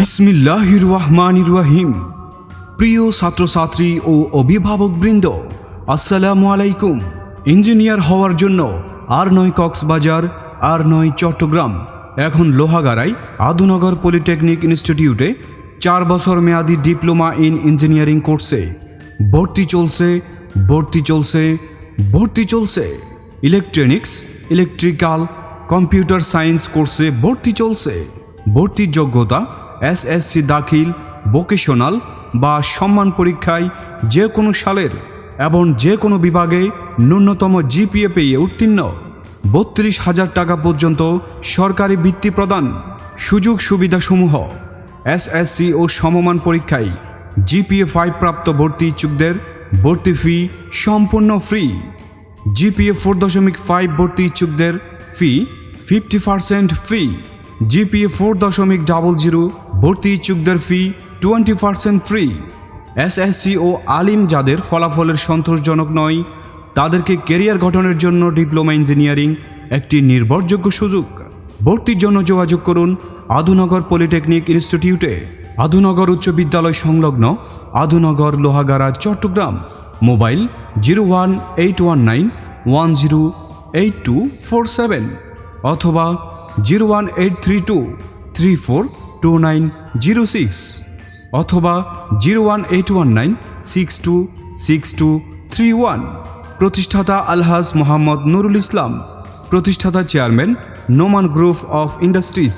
বিসমিল্লাহির রহমানির রহিম প্রিয় ছাত্রছাত্রী ও অভিভাবকবৃন্দ, আসসালামু আলাইকুম। ইঞ্জিনিয়ার হওয়ার জন্য আর নয় কক্সবাজার আর নয় চট্টগ্রাম, এখন লোহাগাড়াই, আদুনগর পলিটেকনিক ইনস্টিটিউটে চার বছর মেয়াদী ডিপ্লোমা ইন ইঞ্জিনিয়ারিং কোর্সে। ভর্তি চলছে ভর্তি চলছে ভর্তি চলছে। ইলেকট্রনিক্স, ইলেকট্রিক্যাল, কম্পিউটার সায়েন্স কোর্সে ভর্তি চলছে। ভর্তির যোগ্যতা এসএসসি দাখিল ভোকেশনাল বা সম্মান পরীক্ষায় যে কোনো সালের এবং যে কোনো বিভাগে ন্যূনতম জিপিএ পেয়ে উত্তীর্ণ। বত্রিশ হাজার টাকা পর্যন্ত সরকারি বৃত্তি প্রদান সুযোগ সুবিধাসমূহ। এসএসসি ও সমমান পরীক্ষায় জিপিএ ফাইভ প্রাপ্ত ভর্তি ইচ্ছুকদের ভর্তি ফি সম্পূর্ণ ফ্রি জিপিএ ফোর দশমিক ফাইভ ভর্তি ইচ্ছুকদের fee fifty percent free GPA four দশমিক ডাবল জিরো ভর্তি ইচ্ছুকদের fee twenty percent free SSC ও আলিম যাদের ফলাফলের সন্তোষজনক নয়, তাদেরকে কেরিয়ার গঠনের জন্য ডিপ্লোমা ইঞ্জিনিয়ারিং একটি নির্ভরযোগ্য সুযোগ। ভর্তির জন্য যোগাযোগ করুন আধুনগর পলিটেকনিক ইনস্টিটিউটে আধুনগর উচ্চ বিদ্যালয় সংলগ্ন Adhunagar Lohagara Chittagong. Mobile zero one eight one nine one zero eight two four seven অথবা zero one eight three two three four two nine zero six অথবা zero one eight one nine six two six two three one প্রতিষ্ঠাতা আলহাজ মোহাম্মদ নুরুল ইসলাম, প্রতিষ্ঠাতা chairman Noman group of industries.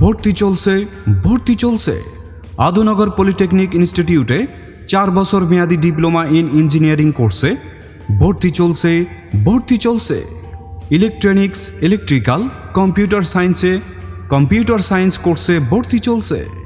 ভর্তি চলছে ভর্তি চলছে। আদুনগর polytechnic ইনস্টিটিউটে চার বছর মেয়াদী ডিপ্লোমা ইন ইঞ্জিনিয়ারিং কোর্সে ভর্তি চলছে ভর্তি চলছে। ইলেকট্রনিক্স, ইলেকট্রিক্যাল, কম্পিউটার সায়েন্সে কম্পিউটার সায়েন্স কোর্সে ভর্তি চলছে।